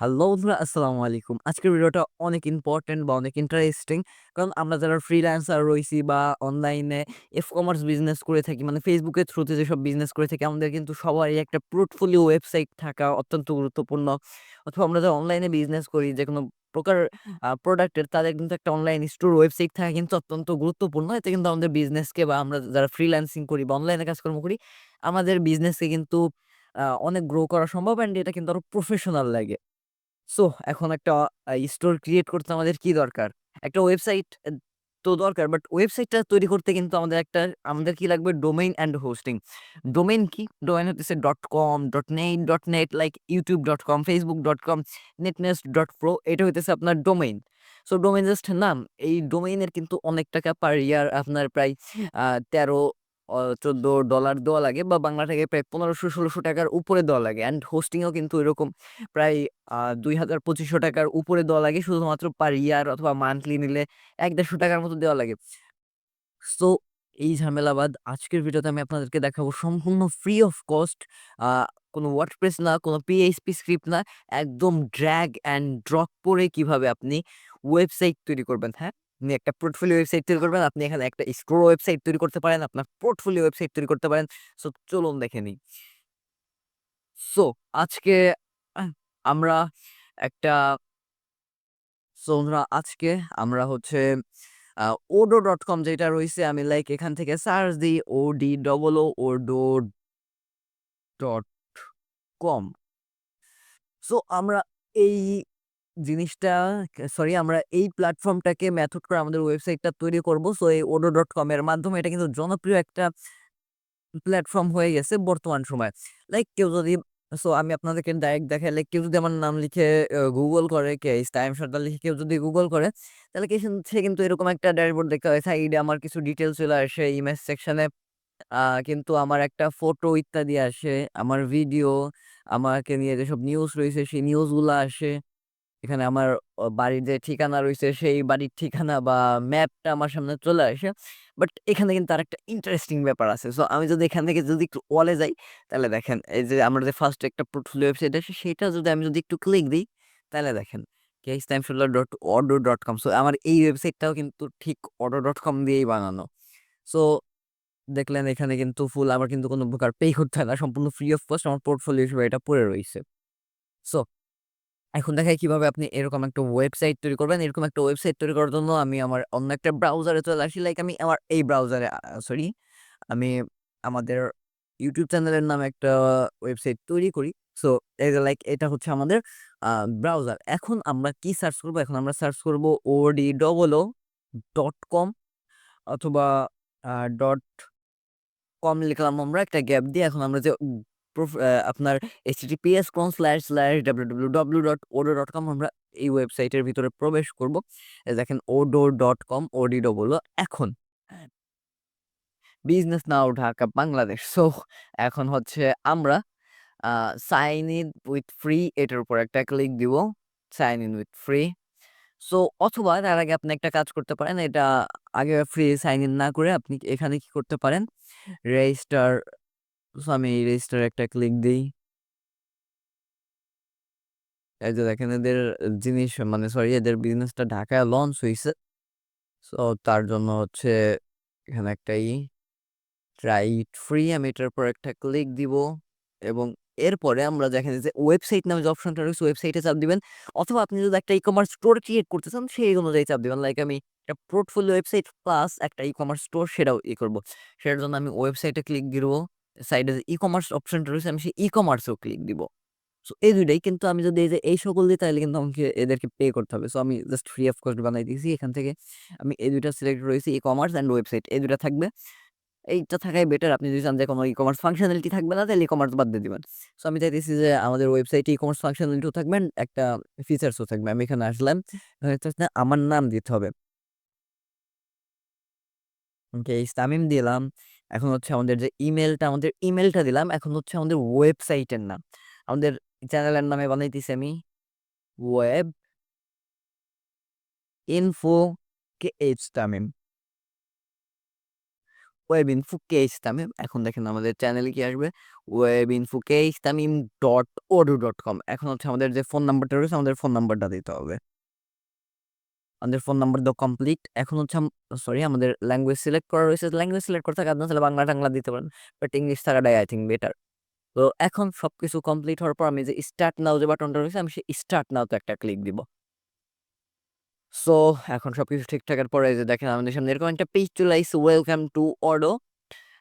Hello বন্ধুরা, আসসালামু আলাইকুম। আজকের ভিডিওটা অনেক ইম্পোর্টেন্ট বা অনেক ইন্টারেস্টিং। কারণ আমরা যারা ফ্রিল্যান্সার রয়েছি বা অনলাইনে এফ কমার্স বিজনেস করে থাকি মানে ফেসবুকের থ্রুতে যেসব বিজনেস করে থাকি, আমাদের কিন্তু সবারই একটা পোর্টফোলিও ওয়েবসাইট থাকা অত্যন্ত গুরুত্বপূর্ণ। অথবা আমরা যারা অনলাইনে বিজনেস করি, যে কোনো প্রকার প্রোডাক্টের তাদের কিন্তু একটা অনলাইন স্টোর ওয়েবসাইট থাকা কিন্তু অত্যন্ত গুরুত্বপূর্ণ। এতে কিন্তু আমাদের বিজনেসকে বা আমরা যারা ফ্রিল্যান্সিং করি বা অনলাইনে কাজকর্ম করি, আমাদের বিজনেসকে কিন্তু অনেক গ্রো করা সম্ভব অ্যান্ড এটা কিন্তু আরও প্রফেশনাল লাগে। সো এখন একটা স্টোর ক্রিয়েট করতে আমাদের কি দরকার? একটা ওয়েবসাইট তো দরকার। বাট ওয়েবসাইটটা তৈরি করতে কিন্তু আমাদের একটা আমাদের কি লাগবে? Domain and hosting. ডোমেইন কি? ডোমেইন হচ্ছে dot com dot .com, dot net like youtube.com, dot pro এটা হইতেছে আপনার ডোমেইন। সো ডোমেইন জাস্ট নাম। এই ডোমেইনের কিন্তু অনেক টাকা পার ইয়ার আপনার প্রায় আ ১৩ অ $14 দেওয়া লাগে বা বাংলা থেকে প্রায় পনেরোশো ষোলোশো টাকার উপরে দেওয়া লাগে। অ্যান্ড হোস্টিংও কিন্তু এরকম প্রায় দুই হাজার পঁচিশশো টাকার উপরে দেওয়া লাগে শুধুমাত্র পার ইয়ার অথবা মান্থলি নিলে এক দেড়শো টাকার মতো দেওয়া লাগে। সো এই ঝামেলাবাদ আজকের ভিডিওতে আমি আপনাদেরকে দেখাবো সম্পূর্ণ ফ্রি অফ কস্ট কোনো ওয়ার্ডপ্রেস না, কোনো পিএইচপি স্ক্রিপ্ট না, একদম ড্র্যাগ অ্যান্ড ড্রপ করে কীভাবে আপনি ওয়েবসাইট তৈরি করবেন, হ্যাঁ? আপনি একটা পোর্টফোলিও ওয়েবসাইট তৈরি করবেন, আপনি এখানে একটা স্টোর ওয়েবসাইট তৈরি করতে পারেন, আপনার পোর্টফোলিও ওয়েবসাইট তৈরি করতে পারেন। সো চলুন দেখে নিই। সো আজকে আমরা একটা সো বন্ধুরা আজকে আমরা হচ্ছে ওডো ডট কম যেটা রয়েছে আমি লাইক এখান থেকে সার্চ দিই O D double O do dot com so আমরা এই জিনিসটা সরি আমরা এই প্ল্যাটফর্মটাকে মেথড করে আমাদের ওয়েবসাইটটা তৈরি করব। সো এই odoo.com এর মাধ্যমে এটা কিন্তু জনপ্রিয় একটা প্ল্যাটফর্ম হয়ে গেছে বর্তমান সময়ে। লাইক কেউ যদি সো আমি আপনাদেরকে ডাইরেক্ট দেখাই লাইক কেউ যদি আমার নাম লিখে গুগল করে কে ইসলাম সর্দার লিখে কেউ যদি গুগল করে তাহলে কি সে কিন্তু এরকম একটা ড্যাশবোর্ড দেখতে পায়। সাইডে আমার কিছু ডিটেইলস চলে আসে ইমেজ সেকশনে কিন্তু আমার একটা ফটো ইত্যাদি আসে, আমার ভিডিও, আমাকে নিয়ে যেসব নিউজ রয়েছে সেই নিউজগুলা আসে। এখানে আমার বাড়ির যে ঠিকানা রয়েছে, সেই বাড়ির ঠিকানা বা ম্যাপটা আমার সামনে চলে আসে। বাট এখানে কিন্তু আর একটা ইন্টারেস্টিং ব্যাপার আছে। সো আমি যদি এখান থেকে যদি একটু ওয়ালে যাই, তাহলে দেখেন এই যে আমরা যে ফার্স্ট একটা পোর্টফোলিও ওয়েবসাইট আছে, সেটা যদি আমি যদি একটু ক্লিক দিই, তাহলে দেখেন কেস টাইমশোল্লা dot Odoo dot com so আমার এই ওয়েবসাইটটাও কিন্তু ঠিক অডো ডট কম দিয়েই বানানো। সো দেখলেন এখানে কিন্তু ফুল আমার কিন্তু কোনো প্রকার পে করতে হয় না। সম্পূর্ণ ফ্রি অফ কস্ট আমার পোর্টফোলিও হিসেবে এটা পড়ে রইছে। সো এখন দেখাই কীভাবে আপনি এরকম একটা ওয়েবসাইট তৈরি করবেন। এরকম একটা ওয়েবসাইট তৈরি করার জন্য আমি আমার অন্য একটা ব্রাউজারে চলে আসি। লাইক আমি আমার এই ব্রাউজারে সরি আমি আমাদের ইউটিউব চ্যানেলের নামে একটা ওয়েবসাইট তৈরি করি। সো যে লাইক এটা হচ্ছে আমাদের ব্রাউজার। এখন আমরা কি সার্চ করব? এখন আমরা সার্চ করব কম অথবা ডট কম লিখলাম আমরা একটা গ্যাপ দিয়ে এখন আমরা যে প্রোফ আ আপনার https://www.odoo.com আমরা এই ওয়েবসাইটের ভিতরে প্রবেশ করব। দেখেন odoo.com ODOO এখন business now Dhaka, Bangladesh. So এখন হচ্ছে আমরা সাইন ইন উইথ ফ্রি এটার উপর একটা ক্লিক দিব। Sign in with free. So অথবা তার আগে আপনি একটা কাজ করতে পারেন। এটা আগে ফ্রি সাইন ইন না করে আপনি এখানে কি করতে পারেন? রেজিস্টার আমি রেজিস্টার একটা ক্লিক দিই। এই যে দেখেন, এদের জিনিস মানে সরি এদের বিজনেসটা ঢাকায় লঞ্চ হয়েছে সো তার জন্য হচ্ছে এখানে একটা ই ট্রাই ফ্রি আমি এটার পর একটা ক্লিক দিব। এবং এরপরে আমরা দেখেন যে ওয়েবসাইট নামে যে অপশনটা রয়েছে ওয়েবসাইটে চাপ দিবেন। অথবা আপনি যদি একটা ই-কমার্স স্টোর ক্রিয়েট করতে চান, সেই অনুযায়ী চাপ দিবেন। লাইক আমি একটা পোর্টফোলিও ওয়েবসাইট প্লাস একটা ই-কমার্স স্টোর সেটাও ই করব। সেটার জন্য আমি ওয়েবসাইটে ক্লিক দিব। সাইডে যে ই-কমার্স অপশনটা রয়েছে, আমি সেই ই-কমার্সেও ক্লিক দিব। সো এই ২ টাই কিন্তু আমি যদি এই যে, এই সকল দিই তাহলে কিন্তু আমাকে এদেরকে পে করতে হবে। সো আমি জাস্ট ফ্রি অফ কস্ট বানাই দিয়েছি। এখান থেকে আমি এই ২ টা সিলেক্ট রয়েছে ই-কমার্স অ্যান্ড ওয়েবসাইট এই ২ টা থাকবে। এইটা থাকাই বেটার। আপনি যদি চান যে কোনো ই-কমার্স ফাংশনালিটি থাকবে না, তাহলে ই-কমার্স বাদ দিয়ে দিবেন। সো আমি চাইতেছি যে আমাদের ওয়েবসাইটে ই-কমার্স ফাংশনালিটিও থাকবে একটা ফিচার্সও থাকবে। আমি এখানে আসলাম। আমার নাম দিতে হবে। ওকে তামিম দিলাম। এখন হচ্ছে আমাদের যে ইমেলটা আমাদের ইমেলটা দিলাম। এখন হচ্ছে আমাদের ওয়েবসাইটের নাম। আমাদের চ্যানেলের নামে বানাইতেছি আমি web info K H Tamim. Web info K ইসলামিম এখন দেখেন আমাদের চ্যানেলে কি আসবে ওয়েব ইনফো কে ইসলামিম ডট ওডু ডট কম এখন হচ্ছে আমাদের যে ফোন নাম্বারটা রয়েছে, আমাদের ফোন নাম্বারটা দিতে হবে আমাদের ফোন নাম্বার দাও কমপ্লিট এখন হচ্ছে সরি আমাদের ল্যাঙ্গুয়েজ সিলেক্ট করা রয়েছে। ল্যাঙ্গুয়েজ সিলেক্ট করতে থাকে আপনার তাহলে বাংলা টাংলা দিতে পারেন বাট ইংলিশ থাকাটাই আই থিঙ্ক বেটার তো এখন সব কিছু কমপ্লিট হওয়ার পর আমি যে স্টার্ট নাও যে বাটনটা রয়েছে, আমি সেই স্টার্ট নাওতে একটা ক্লিক দিব। সো এখন সবকিছু ঠিকঠাকের পরে যে দেখেন আমাদের সামনে এরকম একটা পেজ চলে আসছে ওয়েলকাম টু অডো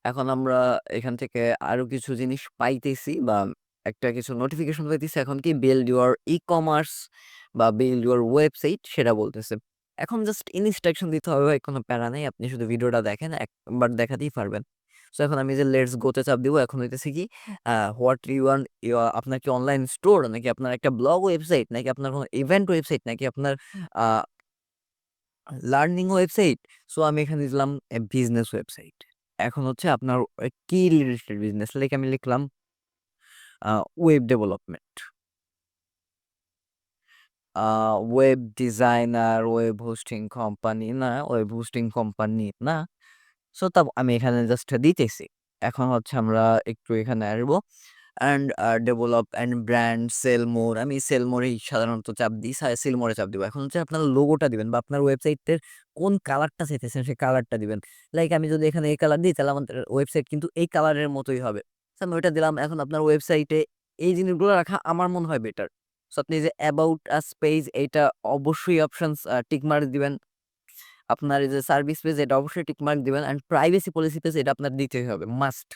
এখন আমরা এখান থেকে আরও কিছু জিনিস পাইতেছি বা একটা কিছু নোটিফিকেশন পাইতেছি, এখন কি বিল্ড ইউর ই কমার্স বা বিল্ড ইউর ওয়েবসাইট সেটা বলতেছে। এখন জাস্ট ইনস্ট্রাকশন দিতে হবে ভাই, কোনো প্যারা নেই, আপনি শুধু ভিডিওটা দেখেন, একবার দেখাতেই পারবেন। সো এখন আমি যে লেটস গোতে চাপ দিব, এখন হইতেছে কি হোয়াট ইউ ওয়ান আপনার কি অনলাইন স্টোর নাকি আপনার একটা ব্লগ ওয়েবসাইট নাকি আপনার কোনো ইভেন্ট ওয়েবসাইট নাকি আপনার লার্নিং ওয়েবসাইট সো আমি এখানে দিলাম বিজনেস ওয়েবসাইট এখন হচ্ছে আপনার কি রিলেটেড বিজনেস লাইক আমি লিখলাম web development web designer web hosting company না ওয়েব হোস্টিং কোম্পানি না। সো তা আমি এখানে জাস্ট দিতেছি। এখন হচ্ছে আমরা একটু এখানে আসব। And develop and brand sell more আমি সেল মোরেই সাধারণত চাপ দিই। সেল মোরে চাপ দিব। এখন হচ্ছে আপনার লোগোটা দিবেন বা আপনার ওয়েবসাইটের কোন কালারটা চাইতেছেন সেই কালারটা দিবেন। লাইক আমি যদি এখানে এই কালার দিই, তাহলে আমাদের ওয়েবসাইট কিন্তু এই কালারের মতোই হবে। আমি ওইটা দিলাম। এখন আপনার ওয়েবসাইটে এই জিনিসগুলো রাখা আমার মনে হয় বেটার সো আপনি যে অ্যাবাউট আ স্পেস এইটা অবশ্যই অপশনস টিক মার্ক দিবেন। আপনার যে সার্ভিস পেজ এটা অবশ্যই টিক মার্ক দিবেন অ্যান্ড প্রাইভেসি পলিসি পেজ এটা আপনার দিতেই হবে মাস্ট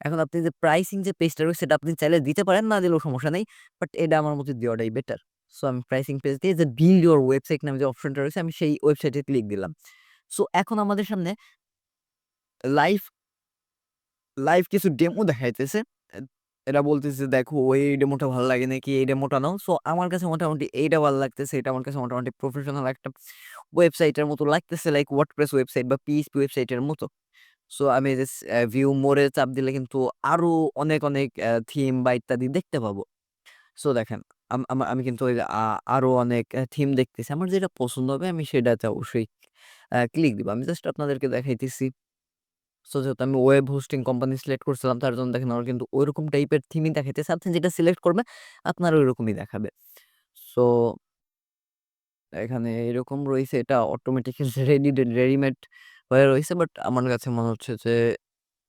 এখন আপনি যে প্রাইসিং যে পেজটা রয়েছে সেটা আপনি চাইলে দিতে পারেন, না দিলেও সমস্যা নেই বাট এটা আমার মতে দেওয়াটাই বেটার সো আমি প্রাইসিং পেজ দিয়ে যে বিল্ড ইউর ওয়েবসাইট নামে যে অপশনটা রয়েছে, আমি সেই ওয়েবসাইটে ক্লিক দিলাম। সো এখন আমাদের সামনে লাইভ লাইভ কিছু ডেমো দেখাইতেছে। এটা বলতেছে, দেখো, ওই ডেমোটা ভালো লাগে নাকি? এই ডেমোটা নাও। সো আমার কাছে মোটামুটি এইটা ভালো লাগতেছে। এটা আমার কাছে মোটামুটি প্রফেশনাল একটা ওয়েবসাইটের মতো লাগতেছে লাইক ওয়ার্ডপ্রেস ওয়েবসাইট বা পিএইচপি ওয়েবসাইটের মতো। সো আমি ভিউ মোরে চাপ দিলে কিন্তু আরও অনেক অনেক থিম বা ইত্যাদি দেখতে পাবো। সো দেখেন, আমা- কিন্তু ওই অনেক থিম দেখতেছি। আমার যেটা পছন্দ হবে, আমি সেটাতে অবশ্যই ক্লিক দিব। আমি জাস্ট আপনাদেরকে দেখাইতেছি। সো যেহেতু আমি ওয়েব হোস্টিং কোম্পানি সিলেক্ট করছিলাম, তার জন্য দেখেন আমার কিন্তু ওইরকম টাইপের থিমই দেখাইতেছে আপনি যেটা সিলেক্ট করবে, আপনার ওইরকমই দেখাবে। সো এখানে এরকম রয়েছে, এটা অটোমেটিক রেডি রেডিমেড হয়ে রয়েছে বাট আমার কাছে মনে হচ্ছে যে,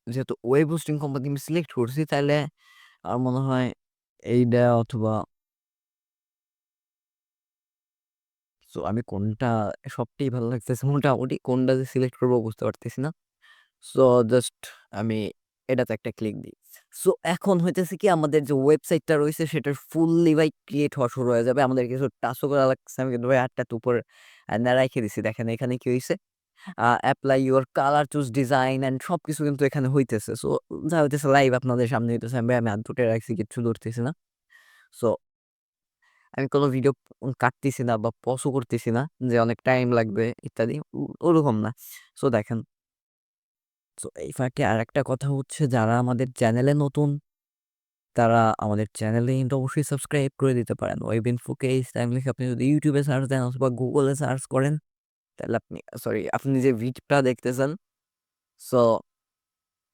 যেহেতু ওয়েব হোস্টিং কোম্পানি আমি সিলেক্ট করছি তাহলে আমার মনে হয় এইটা অথবা তো আমি কোনটা সবটাই ভালো লাগতেছে মোটামুটি, কোনটা যে সিলেক্ট করব বুঝতে পারতেছি না। সো জাস্ট আমি এটাতে একটা ক্লিক দিই। সো এখন হইতেছে কি আমাদের যে ওয়েবসাইটটা রয়েছে সেটার ফুললি ভাই ক্রিয়েট হওয়া শুরু হয়ে যাবে। আমাদের কিছু টাচও করা লাগছে আমি কিন্তু ভাই আটটা উপর রাখে দিছি। দেখেন এখানে কি হয়েছে apply your colour choose design and সব কিছু কিন্তু এখানে হইতেছে। সো যা হইতেছে লাইভ আপনাদের সামনে হইতেছে। আমি আমি দুটো রাখছি, কিচ্ছু ধরতেছি না। সো আমি কোনো ভিডিও কাটতেছি না বা পজও করতেছি না যে অনেক টাইম লাগবে ইত্যাদি। ওরকম না। সো দেখেন সো এই ফাঁকে আর একটা কথা হচ্ছে, যারা আমাদের চ্যানেলে নতুন, তারা আমাদের চ্যানেলে কিন্তু অবশ্যই সাবস্ক্রাইব করে দিতে পারেন। ওয়েব ইনফোকে টাইম লিখে আপনি যদি ইউটিউবে সার্চ দেন অথবা গুগলে সার্চ করেন, তাহলে আপনি সরি আপনি যে ভিডিওটা দেখতেছেন সো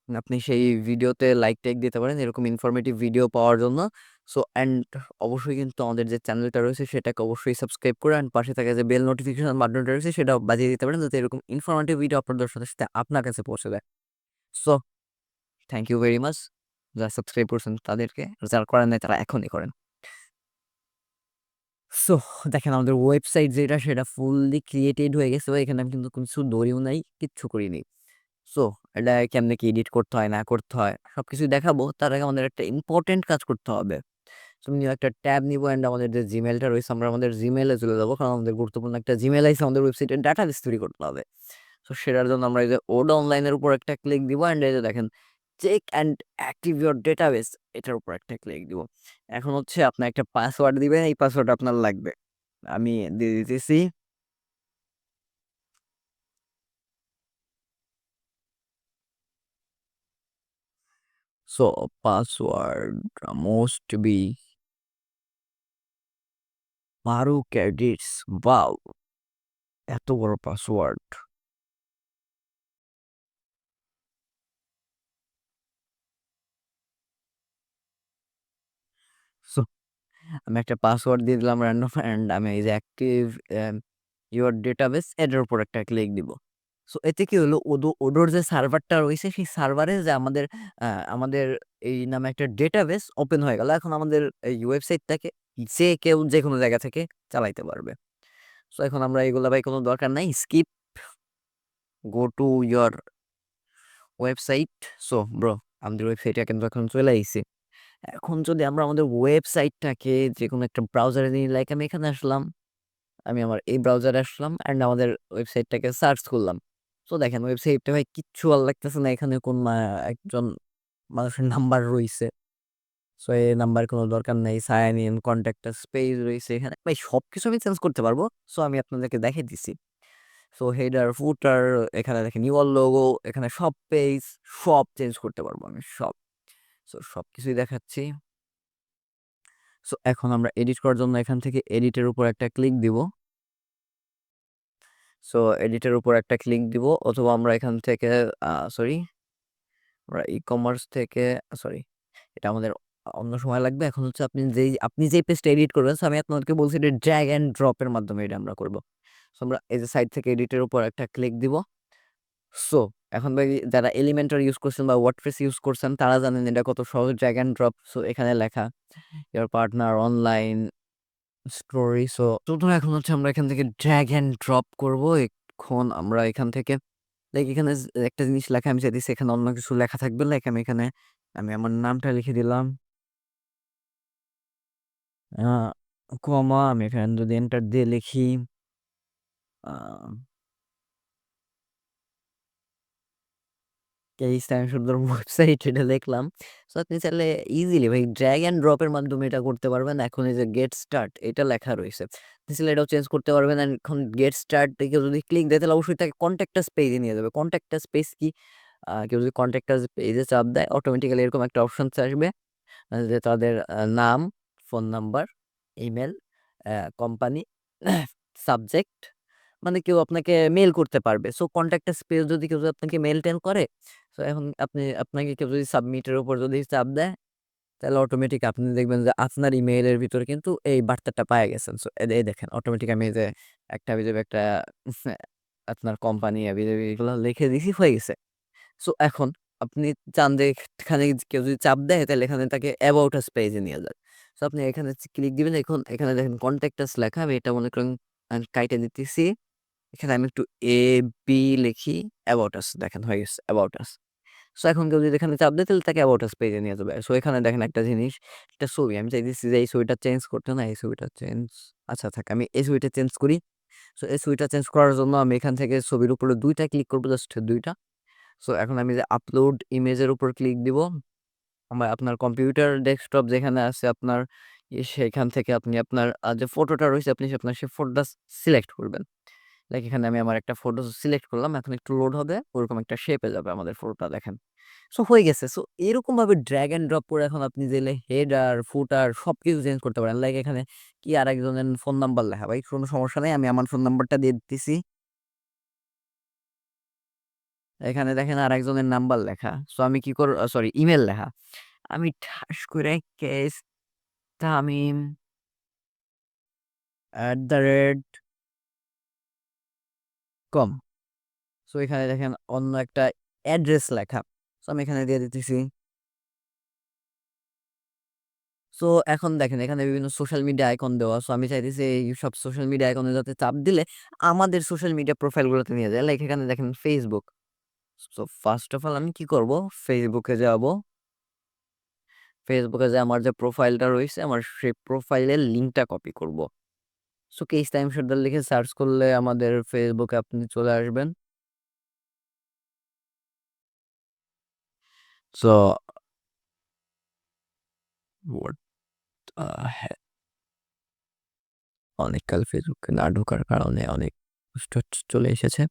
আপনি সেই ভিডিওতে লাইক টাইক দিতে পারেন, এরকম ইনফরমেটিভ ভিডিও পাওয়ার জন্য। সো অ্যান্ড অবশ্যই কিন্তু আমাদের যে চ্যানেলটা রয়েছে, সেটাকে অবশ্যই সাবস্ক্রাইব করে অ্যান্ড পাশে থাকা যে বেল নোটিফিকেশন বাটনটা রয়েছে সেটা বাজিয়ে দিতে পারেন যাতে এরকম ইনফরমেটিভ ভিডিও আপনাদের সাথে সাথে আপনার কাছে পৌঁছে দেয় so thank you very much যারা সাবস্ক্রাইব করছেন তাদেরকে যারা করেন নাই, তারা এখনই করেন। সো দেখেন আমাদের ওয়েবসাইট যেটা, সেটা ফুললি ক্রিয়েটেড হয়ে গেছে। এখানে আমি কিন্তু কিছু দড়িও নাই, কিচ্ছু করিনি। সো এটা কেমনে কি এডিট করতে হয়, না করতে হয় সব কিছু দেখাবো। তার আগে আমাদের একটা ইম্পর্টেন্ট কাজ করতে হবে। তুমি একটা ট্যাব নিবো অ্যান্ড আমাদের যে জিমেলটা রয়েছে, আমরা আমাদের জিমেলে চলে যাব। কারণ আমাদের গুরুত্বপূর্ণ একটা জিমেল আছে, আমাদের ওয়েবসাইটের ডাটা তৈরি করতে হবে। সো সেটার জন্য আমরা এই যে ওড অনলাইনের উপর একটা ক্লিক দিব অ্যান্ড এই যে দেখেন check and active your database এটার উপর একটা ক্লিক দিব। এখন হচ্ছে আপনার একটা পাসওয়ার্ড দিবেন, এই পাসওয়ার্ড আপনার লাগবে। আমি দিয়ে দিতেছি। So, password must be বারো ক্যাডিটস বাউ এত বড় পাসওয়ার্ড। আমি একটা পাসওয়ার্ড দিয়ে দিলাম র্যান্ডম অ্যান্ড আমি এই যে অ্যাক্টিভ ইউর ডেটাবেস এটার উপর একটা ক্লিক দিব। সো, এতে কি হলো? ওদো ওডোর যে সার্ভারটা রয়েছে, সেই সার্ভারে যে আমাদের আমাদের এই নামে একটা ডেটাবেস ওপেন হয়ে গেল। এখন আমাদের এই ওয়েবসাইটটাকে যে কেউ যে কোনো জায়গা থেকে চালাইতে পারবে। সো এখন আমরা এগুলা ভাই কোনো দরকার নাই। Skip go to your website. So bro আমাদের ওয়েবসাইটে কিন্তু এখন চলে আইছি। এখন যদি আমরা আমাদের ওয়েবসাইটটাকে যে কোনো একটা ব্রাউজারে নিই লাইক আমি এখানে আসলাম। আমি আমার এই ব্রাউজারে আসলাম অ্যান্ড আমাদের ওয়েবসাইটটাকে সার্চ করলাম। সো দেখেন ওয়েবসাইটটা ভাই কিচ্ছু আর লাগতেছে না। এখানে কোন একজন মানুষের নাম্বার রইছে। সো এই নাম্বার কোনো দরকার নাই। Sign in, contact us page রইছে এখানে। ভাই সবকিছু আমি চেঞ্জ করতে পারব। সো আমি আপনাদেরকে দেখাই দিছি। সো হেডার, ফুটার এখানে দেখেন ইউর লোগো এখানে সব পেজ সব চেঞ্জ করতে পারব আমি সব। সো সবকিছুই দেখাচ্ছি। সো এখন আমরা এডিট করার জন্য এখান থেকে এডিটের উপর একটা ক্লিক দিব। সো এডিটের উপর একটা ক্লিক দিব অথবা আমরা এখান থেকে সরি আমরা ই-কমার্স থেকে সরি এটা আমাদের অন্য সময় লাগবে। এখন হচ্ছে আপনি যেই আপনি যেই পেজটা এডিট করবেন সো আমি আপনাদেরকে বলছি এটা ড্র্যাগ অ্যান্ড ড্রপের মাধ্যমে এটা আমরা করব সো আমরা এই যে সাইড থেকে এডিটের উপর একটা ক্লিক দিব। সো এখন ভাই যারা এলিমেন্টার ইউজ করছেন বা ওয়ার্ডপ্রেস ইউজ করছেন, তারা জানেন এটা কত সহজ ড্র্যাগ অ্যান্ড ড্রপ। সো এখানে লেখা your partner online story. So প্রথমে এখন হচ্ছে আমরা এখান থেকে ড্র্যাগ অ্যান্ড ড্রপ করব। এখন আমরা এখান থেকে লাইক এখানে একটা জিনিস লেখা, আমি চাইতেছি এখানে অন্য কিছু লেখা থাকবে। লাইক আমি এখানে, আমি আমার নামটা লিখে দিলাম। আ কমা আমি এখানে যদি এন্টার দিয়ে লিখি আ সুন্দর ওয়েবসাইট এটা লিখলাম। সো আপনি চাইলে ইজিলি ভাই ড্র্যাগ অ্যান্ড ড্রপ এর মাধ্যমে এটা করতে পারবেন। এখন এই যে গেট স্টার্ট এটা লেখা রইছে। আপনি এটাও চেঞ্জ করতে পারবেন এখন গেট স্টার্ট কেউ যদি ক্লিক দেয় তাহলে অবশ্যই তাকে কনট্যাক্ট পেজে নিয়ে যাবে। কনট্যাক্ট আস পেজ কি? আ কেউ যদি কনট্যাক্ট পেজে চাপ দেয় অটোমেটিক্যালি এরকম একটা অপশনস আসবে। যে তাদের নাম, phone number, email, uh company, subject মানে কেউ আপনাকে মেইল করতে পারবে। সো কনট্যাক্ট আস পেজ যদি কেউ আপনাকে মেইল-টেইল করে সো এখন আপনি আপনাকে কেউ যদি সাবমিট এর উপর যদি চাপ দেয় তাহলে অটোমেটিক আপনি দেখবেন যে আপনার ইমেইলের ভিতরে কিন্তু এই বার্তাটা পাইয়া গেছেন। সো এই দেখেন অটোমেটিক আমি যে একটা বিজেপি একটা আপনার কোম্পানি হাবিজাবি এগুলো লিখে দিছি হয়ে গেছে। সো এখন আপনি চান যে এখানে কেউ যদি চাপ দেয় তাহলে এখানে তাকে অ্যাবাউট আস পেজে নিয়ে যায়। সো আপনি এখানে ক্লিক দিবেন এখন এখানে দেখেন কনট্যাক্ট আস লেখা আমি এটা মনে করেন কাইটা দিতেছি। এখানে আমি একটু এ বি লিখি অ্যাবাউট আস দেখেন, হয়ে গেছে অ্যাবাউট আস। সো এখন কেউ যদি এখানে চাপ দেয়, তাহলে তাকে অ্যাবাউট আস পেজে নিয়ে যাবে। সো এখানে দেখেন একটা জিনিস, একটা ছবি আমি চাইতেছি যে এই ছবিটা চেঞ্জ করতে না, এই ছবিটা চেঞ্জ আচ্ছা থাক, আমি এই ছবিটা চেঞ্জ করি। সো এই ছবিটা চেঞ্জ করার জন্য আমি এখান থেকে ছবির উপরে দুইটা ক্লিক করব জাস্ট দুইটা সো এখন আমি যে আপলোড ইমেজের উপর ক্লিক দিব। আপনার কম্পিউটার ডেস্কটপ যেখানে আছে আপনার ই সেখান থেকে আপনি আপনার যে ফটোটা রয়েছে আপনি আপনার সেই ফটোটা সিলেক্ট করবেন। লাইক এখানে আমি আমার একটা ফটো সিলেক্ট করলাম। এখন একটু লোড হবে। ওরকম একটা শেপে যাবে আমাদের ফটোটা দেখেন। সো হয়ে গেছে। সো এরকমভাবে ড্র্যাগ অ্যান্ড ড্রপ করে এখন আপনি চাইলে হেডার, ফুটার সবকিছু চেঞ্জ করতে পারেন। লাইক এখানে কি আরেকজনের ফোন নাম্বার লেখা ভাই কোনো সমস্যা নাই। আমি আমার ফোন নাম্বারটা দিয়ে দিতেছি। এখানে দেখেন আর একজনের নাম্বার লেখা। সো আমি কি কর সরি ইমেল লেখা। আমি ঠাস করে case, Tamim at the rate com. So এখানে দেখেন অন্য একটা অ্যাড্রেস লেখা। সো আমি এখানে দিয়ে দিতেছি। সো এখন দেখেন এখানে বিভিন্ন সোশ্যাল মিডিয়া আইকন দেওয়া। সো আমি চাইতেছি এই সব সোশ্যাল মিডিয়া আইকনে যাতে চাপ দিলে আমাদের সোশ্যাল মিডিয়া প্রোফাইল গুলোতে নিয়ে যায়। লাইক এখানে দেখেন Facebook। So first of all আমি কি করব? ফেসবুকে যাব। ফেসবুকে যেয়ে আমার যে প্রোফাইলটা রইছে আমার সেই প্রোফাইলের লিংকটা কপি করব। সো কেইস টাইম সর্দার লিখে সার্চ করলে আমাদের এ আপনি চলে আসবেন। সো হেল? অনেককাল ফেসবুকে না ঢোকার কারণে অনেক চলে এসেছে।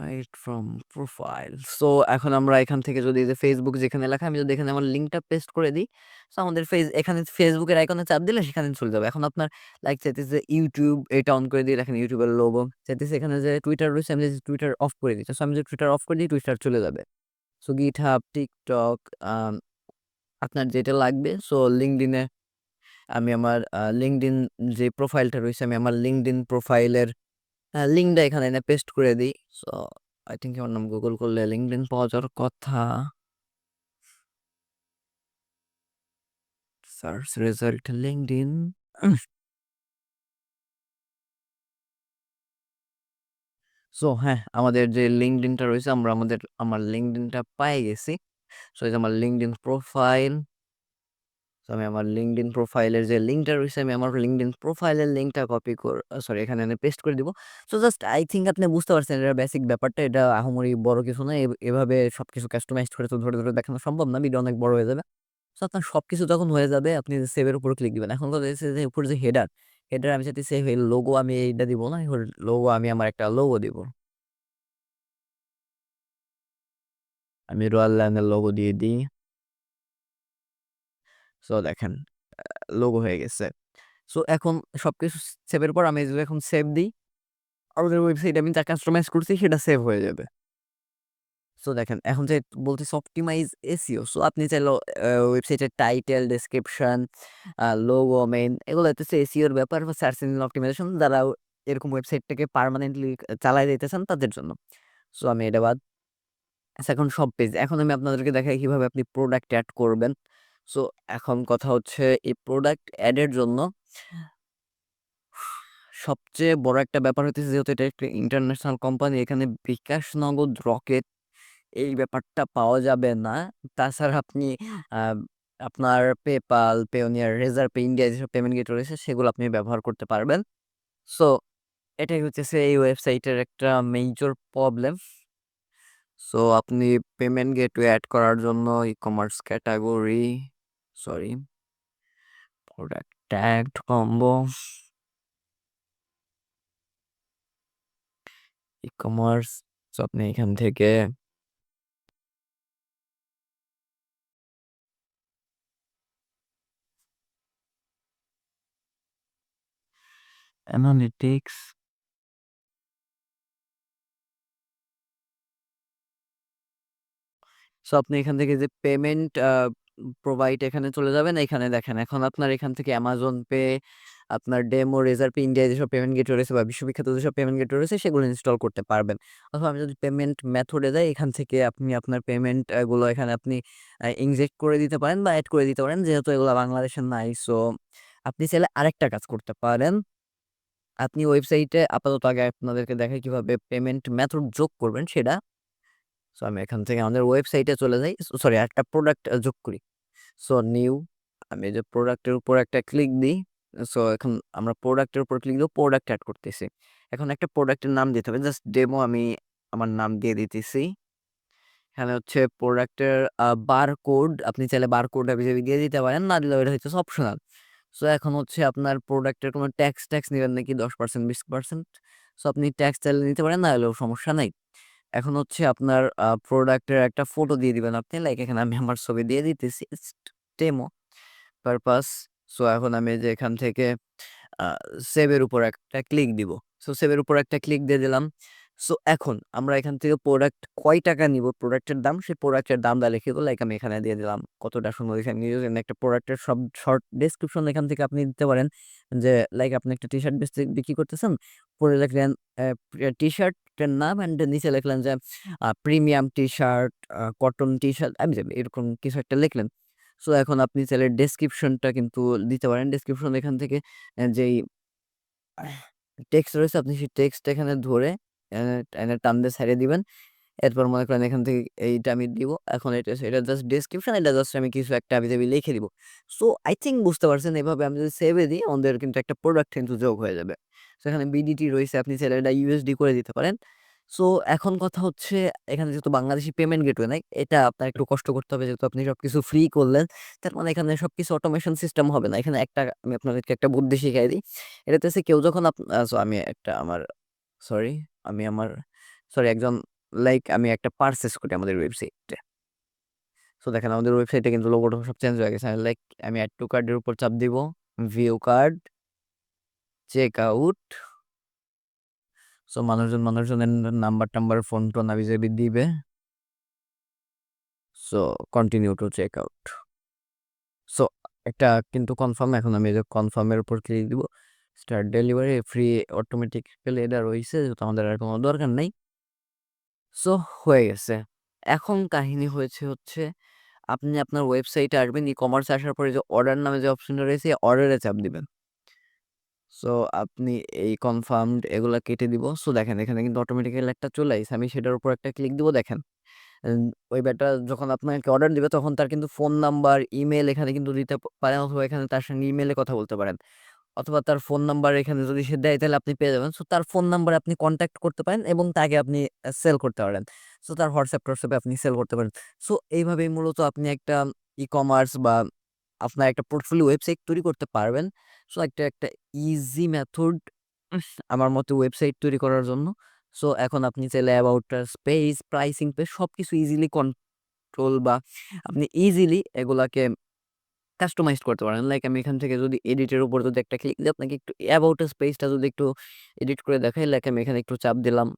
Hide from profile. সো এখন আমরা এখান থেকে যদি যে ফেসবুক যেখানে লেখা, আমি যদি এখানে আমার লিঙ্কটা পেস্ট করে দিই। সো আমাদের ফেস এখানে ফেসবুকের আইকনে চাপ দিলে সেখানে চলে যাবে। এখন আপনার লাইক চাইতেছে যে YouTube, এটা অন করে দিই YouTube এর লোগো। চাইতেছে এখানে যে টুইটার রয়েছে, আমি যদি Twitter অফ করে দিই। সো আমি যদি টুইটার অফ করে দিই টুইটার চলে যাবে। সো TikTok আ আপনার যেটা লাগবে সো এ আমি আমার LinkedIn যে প্রোফাইলটা রয়েছে, আমি আমার LinkedIn প্রোফাইলের লিঙ্কটা এখানে এনে পেস্ট করে দিই সো আই থিংক আমার নাম গুগল করলে LinkedIn পাওয়া যাওয়ার কথা। সার্চ রেজাল্ট LinkedIn সো হ্যাঁ, আমাদের যে LinkedIn টা রয়েছে আমরা আমাদের আমার LinkedIn টা পায়ে গেছি। সো আমার LinkedIn প্রোফাইল। সো আমি আমার LinkedIn প্রোফাইলের যে লিঙ্কটা রয়েছে আমি আমার LinkedIn প্রোফাইলের লিঙ্কটা কপি কর সরি এখানে এনে পেস্ট করে দিব। সো জাস্ট আই থিংক আপনি বুঝতে পারছেন এটা বেসিক ব্যাপারটা। এটা আহামরি বড় কিছু না। এভাবে সব কিছু কাস্টমাইজড করে তো ধরে, ধরে দেখানো সম্ভব না। ভিডিও অনেক বড় হয়ে যাবে। সো আপনার সব কিছু যখন হয়ে যাবে আপনি সেভ এর উপর ক্লিক দিবেন। এখন কথা হচ্ছে যে উপর যে হেডার, হেডার আমি চাইতেছি এই লোগো আমি এইটা দিব না। লোগো আমি আমার একটা লোগো দিব। আমি রয়্যাল লায়নের লোগো দিয়ে দিই। সো দেখেন লোগো হয়ে গেছে। সো এখন সবকিছু সেভের পর আমি যদি এখন সেভ দিই, আর ওদের ওয়েবসাইট আমি যা কাস্টমাইজ করছি সেটা সেভ হয়ে যাবে। সো দেখেন এখন যে বলতেছে অপটিমাইজ এসিও সো আপনি চাইলে ওয়েবসাইটের টাইটেল, ডেসক্রিপশন, লোগো, মেইন এগুলো হচ্ছে এসিওর ব্যাপার বা সার্চ ইঞ্জিন অপটিমাইজেশন যারা এরকম ওয়েবসাইটটাকে পার্মানেন্টলি চালায় যাইতে চান তাদের জন্য। সো আমি এটা বাদ আচ্ছা এখন সব পেজ। এখন আমি আপনাদেরকে দেখাই কীভাবে আপনি প্রোডাক্ট অ্যাড করবেন। সো এখন কথা হচ্ছে এই প্রোডাক্ট অ্যাডের জন্য সবচেয়ে বড় একটা ব্যাপার হইতেছে যেহেতু এটা একটা ইন্টারন্যাশনাল কোম্পানি এখানে বিকাশ নগদ, রকেট এই ব্যাপারটা পাওয়া যাবে না। তাছাড়া আপনি আপনার PayPal, রেজার পে ইন্ডিয়া যেসব পেমেন্ট গেট রয়েছে সেগুলো আপনি ব্যবহার করতে পারবেন। সো এটাই হচ্ছে এই ওয়েবসাইটের একটা মেজর প্রবলেম। সো আপনি পেমেন্ট গেটওয়ে অ্যাড করার জন্য ecommerce category sorry product tagged combo ecommerce so আপনি এখান থেকে অ্যানালিটিক্স সো আপনি এখান থেকে যে পেমেন্ট আ প্রোভাইড এখানে চলে যাবেন। এখানে দেখেন এখন আপনার এখান থেকে অ্যামাজন পে আপনার ডেমো, Razorpay, ইন্ডিয়ায় যেসব পেমেন্ট গেট রয়েছে বা বিশ্ববিখ্যাত যেসব পেমেন্ট গেট রয়েছে সেগুলো ইনস্টল করতে পারবেন। অথবা আমি যদি পেমেন্ট মেথডে যাই এখান থেকে আপনি আপনার পেমেন্ট আ এখানে আপনি ইনজেক্ট করে দিতে পারেন বা অ্যাড করে দিতে পারেন। যেহেতু এগুলো বাংলাদেশে নাই সো আপনি চাইলে আরেকটা কাজ করতে পারেন। আপনি ওয়েবসাইটে আপাতত আগে আপনাদেরকে দেখাই কীভাবে পেমেন্ট মেথড যোগ করবেন সেটা। সো আমি এখান থেকে আমাদের ওয়েবসাইটে চলে যাই। সরি একটা প্রোডাক্ট যোগ করি। সো নিউ আমি যে প্রোডাক্টের উপর একটা ক্লিক দিই। সো এখন আমরা প্রোডাক্টের উপর ক্লিক দিব, প্রোডাক্ট অ্যাড করতেছি। এখন একটা প্রোডাক্টের নাম দিতে হবে। জাস্ট ডেমো আমি আমার নাম দিয়ে দিতেছি। এখানে হচ্ছে প্রোডাক্টের আ বারকোড আপনি চাইলে বারকোড হাবিজাবি দিয়ে দিতে পারেন। না দিলেও এটা হইতেছে অপশনাল। সো এখন হচ্ছে আপনার প্রোডাক্টের কোনো ট্যাক্স ট্যাক্স নেবেন নাকি 10% 20% সো আপনি ট্যাক্স চাইলে নিতে পারেন না হলেও সমস্যা নাই। এখন হচ্ছে আপনার প্রোডাক্টের একটা ফটো দিয়ে দিবেন আপনি। লাইক এখানে আমি আমার ছবি দিয়ে দিতেছি। Demo purpose. সো এখন আমি যে এখান থেকে সেভের সেভ উপর একটা ক্লিক দিব। সো সেভের উপর একটা ক্লিক দিয়ে দিলাম। সো এখন আমরা এখান থেকে প্রোডাক্ট কয় টাকা নিবো প্রোডাক্টের দাম সেই প্রোডাক্টের দামটা লিখে। লাইক আমি এখানে দিয়ে দিলাম কতটা সুন্দর এখানে একটা প্রোডাক্টের সব শর্ট ডেসক্রিপশন এখান থেকে আপনি দিতে পারেন। যে লাইক আপনি একটা টি-শার্ট বেচতে বিক্রি করতেছেন। পরে লিখলেন টি-শার্টের নাম অ্যান্ড নিচে লিখলেন যে প্রিমিয়াম টি-শার্ট, কটন টি-শার্ট হাবিজাবি এরকম কিছু একটা লিখলেন। সো এখন আপনি চাইলে ডেসক্রিপশনটা কিন্তু দিতে পারেন। ডেসক্রিপশন এখান থেকে যেই টেক্সট রয়েছে আপনি সেই টেক্সট এখানে ধরে এনে টান দিয়ে ছাইড়া দিবেন। এরপর মনে করেন এখান থেকে এইটা আমি দিব। এখন এটা এটা জাস্ট ডেসক্রিপশন এটা জাস্ট আমি কিছু একটা হাবিজাবি লিখে দিব। সো আই থিংক বুঝতে পারছেন এভাবে আমি যদি সেভ দিই আমাদের কিন্তু একটা প্রোডাক্ট কিন্তু যোগ হয়ে যাবে। এখানে বিডিটি রয়েছে আপনি এটা ইউএসডি করে দিতে পারেন। সো এখন কথা হচ্ছে এখানে যেহেতু বাংলাদেশী পেমেন্ট গেটওয়ে নাই, এটা আপনার একটু কষ্ট করতে হবে যেহেতু আপনি সবকিছু ফ্রি করলেন। তার মানে এখানে সবকিছু অটোমেশন সিস্টেম হবে না। এখানে একটা আমি আপনাদেরকে একটা বুদ্ধি শিখাই দিই। এটাতে কেউ যখন আপ আমি একটা আমার সরি আমি আমার সরি একজন লাইক আমি একটা পারচেজ করি আমাদের ওয়েবসাইটে। সো দেখেন আমাদের ওয়েবসাইটে কিন্তু লোগোটা সব চেঞ্জ হয়ে গেছে। লাইক আমি এড টু কার্ট এর উপর চাপ দিব। View card check out so মানুষজন মানুষজনের নাম্বার-টাম্বার, ফোন-টোন হাবিজাবি দিবে। So continue to check out. So একটা কিন্তু কনফার্ম এখন আমি কনফার্মের উপর ক্লিক দিব স্টার্ট ডেলিভারি ফ্রি অটোমেটিক্যালি এটা রয়েছে যেহেতু আমাদের আর কোনো দরকার নেই। সো হয়ে গেছে। এখন কাহিনী হয়েছে হচ্ছে আপনি আপনার ওয়েবসাইটে আসবেন ই কমার্সে আসার পরে যে অর্ডার নামে যে অপশনটা রয়েছে অর্ডারে চাপ দিবেন। সো আপনি এই কনফার্মড এগুলা কেটে দিব। সো দেখেন এখানে কিন্তু অটোমেটিক্যালি একটা চলে আসছে আমি সেটার উপর একটা ক্লিক দিব দেখেন। ওই ব্যাটা যখন আপনাকে অর্ডার দিবে তখন তার কিন্তু ফোন নাম্বার, ইমেল এখানে কিন্তু দিতে পারেন অথবা এখানে তার সঙ্গে ইমেলে কথা বলতে পারেন। অথবা তার ফোন নাম্বার এখানে যদি সে দেয় তাহলে আপনি পেয়ে যাবেন। সো তার ফোন নাম্বারে আপনি কন্ট্যাক্ট করতে পারেন এবং তাকে আপনি সেল করতে পারেন। সো তার হোয়াটসঅ্যাপ-টোয়াটসঅ্যাপে আপনি সেল করতে পারেন। সো এইভাবেই মূলত আপনি একটা ই-কমার্স বা আপনার একটা পোর্টফোলিও ওয়েবসাইট তৈরি করতে পারবেন। সো একটা, একটা ইজি মেথড আমার মতে ওয়েবসাইট তৈরি করার জন্য। সো এখন আপনি চাইলে অ্যাবাউট স্পেস প্রাইসিং পেজ সবকিছু ইজিলি কন্ট্রোল বা আপনি ইজিলি এগুলাকে কাস্টমাইজড করতে পারেন। লাইক আমি এখান থেকে যদি এডিটের উপর যদি একটা ক্লিক দিই আপনাকে একটু অ্যাবাউট আস পেজটা যদি একটু এডিট করে দেখাই, লাইক আমি এখানে একটু চাপ দিলাম।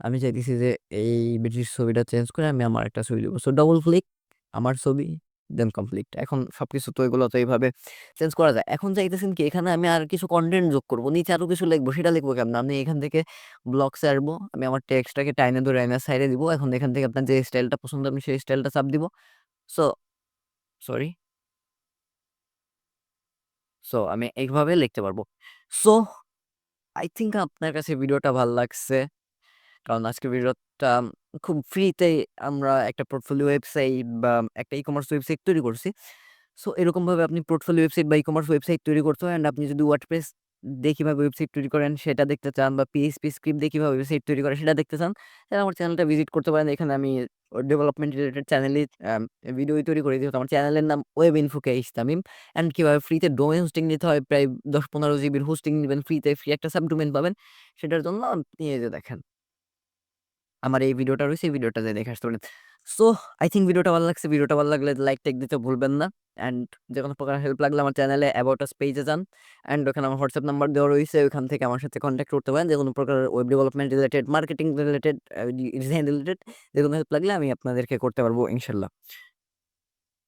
আমি চাইতেছি যে এই বেটির ছবিটা চেঞ্জ করে আমি আমার একটা ছবি দিব। সো ডাবল ক্লিক আমার ছবি দেন কমপ্লিট। এখন সব কিছু তো এগুলো তো এইভাবে চেঞ্জ করা যায়। এখন চাইতেছেন কি এখানে আমি আর কিছু কন্টেন্ট যোগ করব নিচে আরও কিছু লিখব সেটা লিখব কেমনে? আমি এখান থেকে ব্লকসে আসব। আমি আমার টেক্সটটাকে টাইনে ধরে এনে সাইডে দিব। এখন এখান থেকে আপনার যে স্টাইলটা পছন্দ আপনি সেই স্টাইলটা চাপ দিব। So sorry. সো আমি এইভাবে লিখতে পারব। সো আই থিঙ্ক আপনার কাছে ভিডিওটা ভালো লাগছে। কারণ আজকে ভিডিওটা খুব ফ্রিতে আমরা একটা পোর্টফোলিও ওয়েবসাইট বা একটা ই-কমার্স ওয়েবসাইট তৈরি করছি। সো এরকমভাবে আপনি পোর্টফোলিও ওয়েবসাইট বা ই-কমার্স ওয়েবসাইট তৈরি করতে হয় অ্যান্ড আপনি যদি ওয়ার্ডপ্রেস দিয়ে কীভাবে ওয়েবসাইট তৈরি করেন সেটা দেখতে চান বা পিএসপি স্ক্রিপ্ট দিয়ে কীভাবে ওয়েবসাইট তৈরি করেন সেটা দেখতে চান, তাহলে আমার চ্যানেলটা ভিজিট করতে পারেন। এখানে আমি ডেভেলপমেন্ট রিলেটেড চ্যানেলে ভিডিও তৈরি করে দিই আমার চ্যানেলের নাম web info KH Tamim and কীভাবে ফ্রিতে ডোমেন হোস্টিং নিতে হয় প্রায় দশ পনেরো জিবির হোস্টিং নেবেন ফ্রিতে, ফ্রি একটা সাবডোমেন পাবেন। সেটার জন্য এই যে দেখেন। আমার এই ভিডিওটা রয়েছে এই ভিডিওটা যেয়ে দেখে আসতে পারেন। সো আই থিঙ্ক ভিডিওটা ভালো লাগছে। ভিডিওটা ভালো লাগলে লাইক টাইক দিতে ভুলবেন না। অ্যান্ড যেকোনো প্রকার হেল্প লাগলে আমার চ্যানেলে অ্যাবাউট আস পেজে যান। অ্যান্ড ওখানে আমার হোয়াটসঅ্যাপ নাম্বার দেওয়া রয়েছে। ওইখান থেকে আমার সাথে কনট্যাক্ট করতে পারেন। যেকোনো প্রকার web development related, marketing related, design related যেকোনো হেল্প লাগলে আমি আপনাদেরকে করতে পারব ইনশাল্লাহ।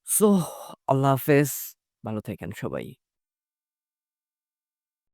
সো আল্লাহ হাফেজ। ভালো থাকেন সবাই।